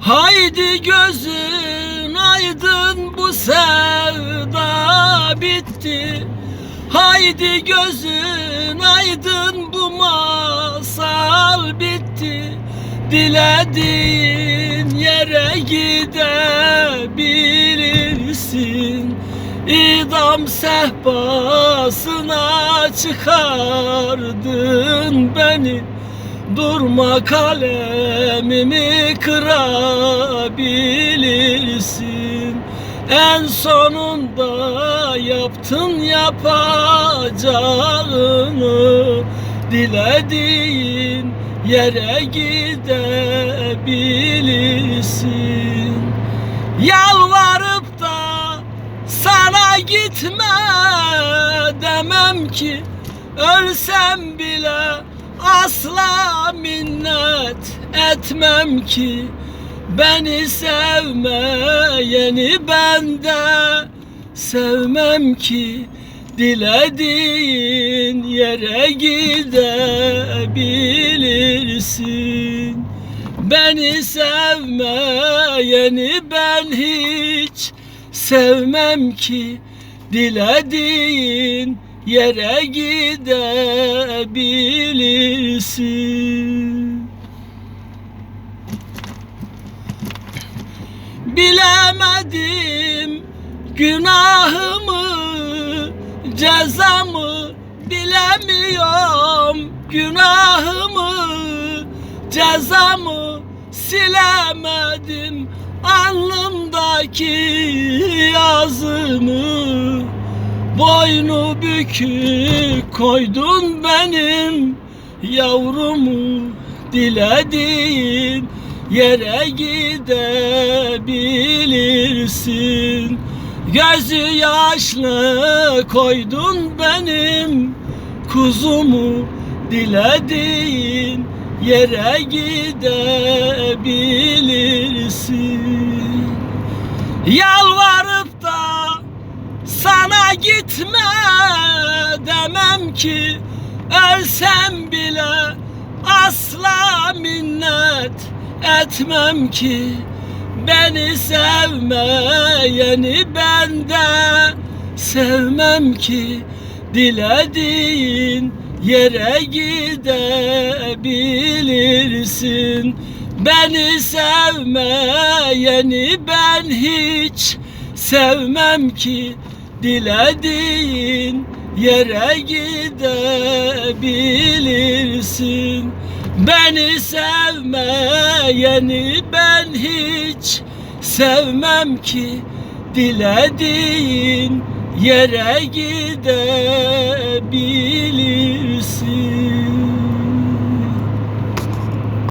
Haydi gözün aydın bu sevda bitti. Haydi gözün aydın bu masal bitti. Dilediğin yere gidebilirsin. İdam sehpasına çıkardın beni Durma kalemimi kırabilirsin. En sonunda yaptın yapacağını. Dilediğin yere gidebilirsin. Yalvarıp da sana gitme demem ki Ölsem bile asla minnet etmem ki Beni sevmeyeni ben de sevmem ki Dilediğin yere gidebilirsin. Beni sevmeyeni ben hiç sevmem ki Dilediğin yere gidebilirsin Bilemedim günahımı, cezamı. Bilemiyorum günahımı, cezamı. Silemedim alnımdaki yazımı Boynu bükük koydun benim yavrumu Dilediğin yere gidebilirsin. Gözü yaşlı koydun benim kuzumu Dilediğin yere gidebilirsin. Sana gitme demem ki Ölsem bile asla minnet etmem ki Beni sevmeyeni ben de sevmem ki Dilediğin yere gidebilirsin. Beni sevmeyeni ben hiç sevmem ki Dilediğin yere gidebilirsin. Beni sevmeyeni ben hiç sevmem ki. Dilediğin yere gidebilirsin